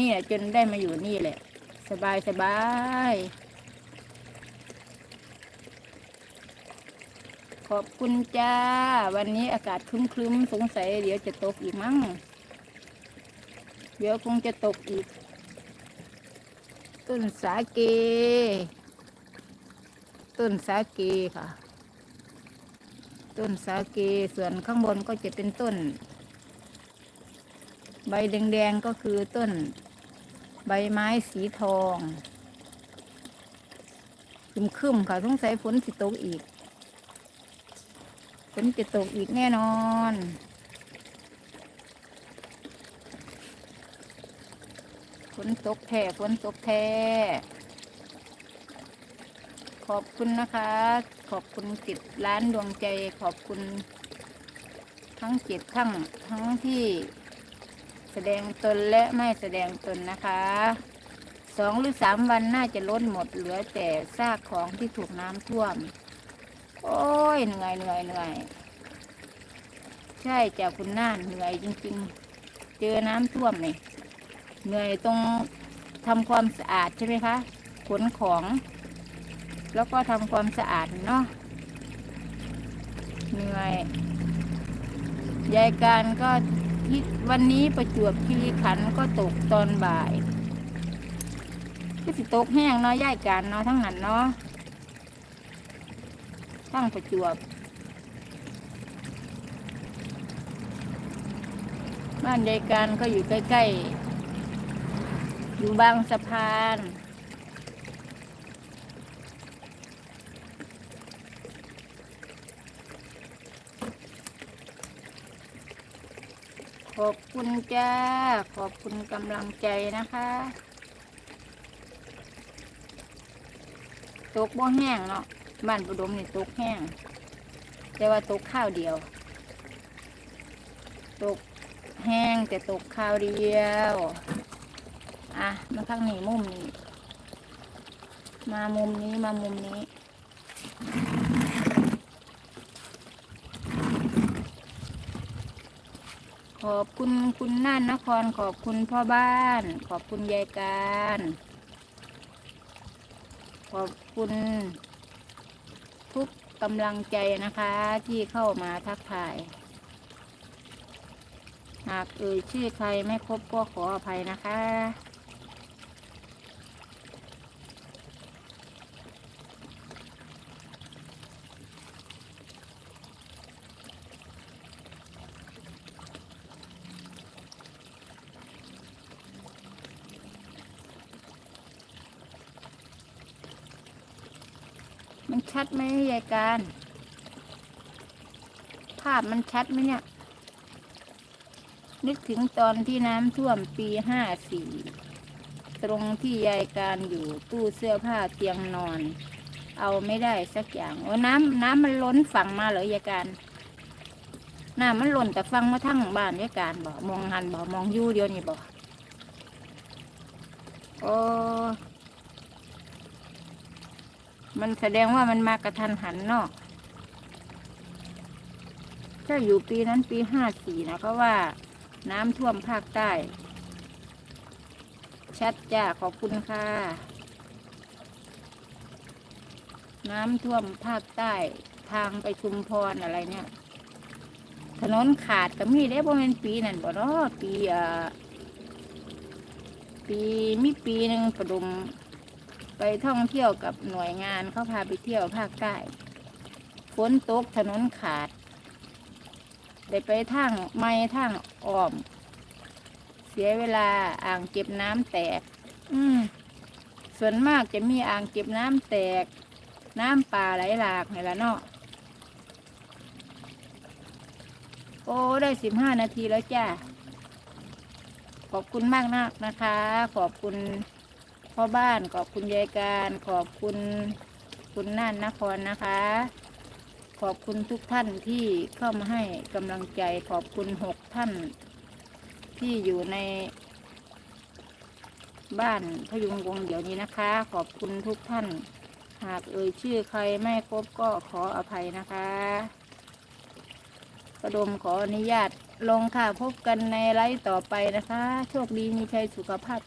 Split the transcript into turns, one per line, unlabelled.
นี่แหละจนได้มาอยู่นี่แหละ สบายสบายขอบคุณจ้า วันนี้อากาศครึ้มๆ สงสัยเดี๋ยวจะตกอีกมั้ง เดี๋ยวคงจะตกอีก ต้นสาเก ต้นสาเกค่ะ ต้นสาเกส่วนข้างบนก็จะเป็นต้น ใบแดงๆก็คือต้น ใบไม้สีทองคึมๆค่ะสงสัยฝนสิตกอีกฝนจะตกอีกแน่นอน ฝนตกแท้ฝนตกแท้ขอบคุณนะคะ ขอบคุณจิตร้านดวงใจ ขอบคุณทั้งจิตทั้งทั้งที่ แสดงตนและไม่แสดงตนนะคะสองหรือสามวันน่าจะล้นหมดเหลือแต่ซากของที่ถูกน้ำท่วม โอ้ยเหนื่อยเหนื่อยเหนื่อยใช่จ้ะคุณน่านเหนื่อยจริง ๆ เจอน้ำท่วมนี่เหนื่อยตรงทำความสะอาดใช่ไหมคะขนของ แล้วก็ทำความสะอาดเนาะเหนื่อยยายการก็ ที่วันนี้ประจวบคีรีขันธ์ก็ตกตอนบ่ายก็สิตกแห้งเนาะยายการเนาะทั้งนั้นเนาะทั้งประจวบ บ้านยายการก็อยู่ใกล้ๆ อยู่บางสะพาน ขอบคุณจ้า ขอบคุณกำลังใจนะคะ ตกบ่แห้งเนาะบ้านปุดมนี่ตกแห้ง แต่ว่าตกข้าวเดียว ตกแห้งแต่ตกข้าวเดียว อะ มาข้างนี้มุมนี้ มามุมนี้มามุมนี้ ขอบคุณคุณน่านนคร ขอบคุณพ่อบ้าน ขอบคุณยายการ ขอบคุณทุกกำลังใจนะคะที่เข้ามาทักทาย หากเอ่ยชื่อใครไม่ครบก็ขออภัยนะคะ มันชัดไหมยายการ ภาพมันชัดไหมเนี่ย นึกถึงตอนที่น้ำท่วมปีห้าสี่ตรงที่ยายการอยู่ตู้เสื้อผ้าเตียงนอน เอาไม่ได้สักอย่างโอ้น้ำน้ำมันล้นฝั่งมาเหรอยายการน้ำมันล้นแต่ฟังมาทั้งบ้านยายการบอกมองหันบอกมองยู่เดียวนี่บอกโอ้ มันแสดงว่ามันมากระทันหันเนาะถ้าอยู่ปีนั้นปีห้าสี่นะก็ว่าน้ำท่วมภาคใต้ ชัดจ้าขอบคุณค่ะ น้ำท่วมภาคใต้ทางไปชุมพรอะไรเนี่ย ถนนขาดก็มีได้บ่เป็นปีนั่นบ่เนาะปีเอ่อปีมีปีหนึ่งประดม ไปท่องเที่ยวกับหน่วยงานเขาพาไปเที่ยวภาคใต้ฝนตกถนนขาด ได้ไปทางไม่ทางอ้อม เสียเวลาอ่างเก็บน้ำแตก อืมส่วนมากจะมีอ่างเก็บน้ำแตก น้ำป่าไหลหลากนี่ละเนาะโอ้ ได้สิบห้านาทีแล้วจ้า ขอบคุณมากนักนะคะ ขอบคุณ พ่อบ้านขอบคุณยายการขอบคุณคุณน่านนครนะคะ ขอบคุณทุกท่านที่เข้ามาให้กำลังใจขอบคุณหกท่าน ที่อยู่ใน บ้านพยุงวงเดี๋ยวนี้นะคะ ขอบคุณทุกท่าน หากเอ่ยชื่อใครไม่ครบก็ขออภัยนะคะกระดมขออนุญาตลงค่ะพบกันในไลฟ์ต่อไปนะคะ โชคดีมีชัยสุขภาพ